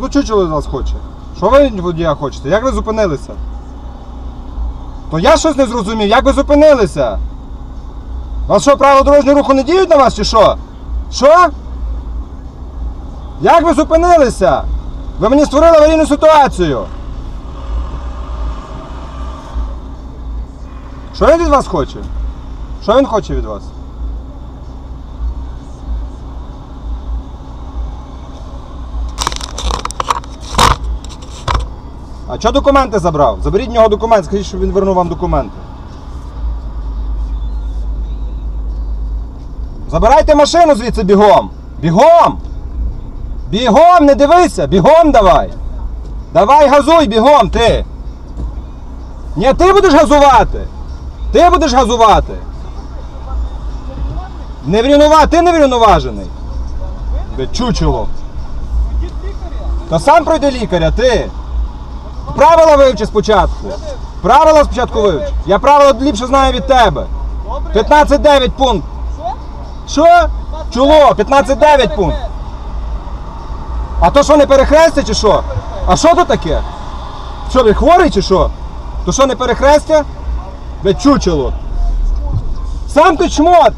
Що чучело від вас хоче? Що ви водія хочете? Як ви зупинилися? То я щось не зрозумів, як ви зупинилися? Вас що, правила дорожнього руху не діють на вас чи що? Що? Як ви зупинилися? Ви мені створили аварійну ситуацію. Що він від вас хоче? Що він хоче від вас? А чого документи забрав? Заберіть в нього документ, скажіть, щоб він вернув вам документи. Забирайте машину звідси бігом! Бігом! Бігом, не дивися! Бігом давай! Давай газуй бігом, ти! Ні, ти будеш газувати! Ти будеш газувати! Не врівнова... Ти не врівноважений! Чучело! Та сам пройди лікаря, ти! Правила вивчи спочатку. Правила спочатку вивчи. Я правила ліпше знаю від тебе. 15-9 пункт. Що? Чуло, 15-9 пункт. А то що не перехрестя чи що? А що то таке? Що, ви хворий чи що? То що не перехрестя? Ви чучело. Сам ти чмот!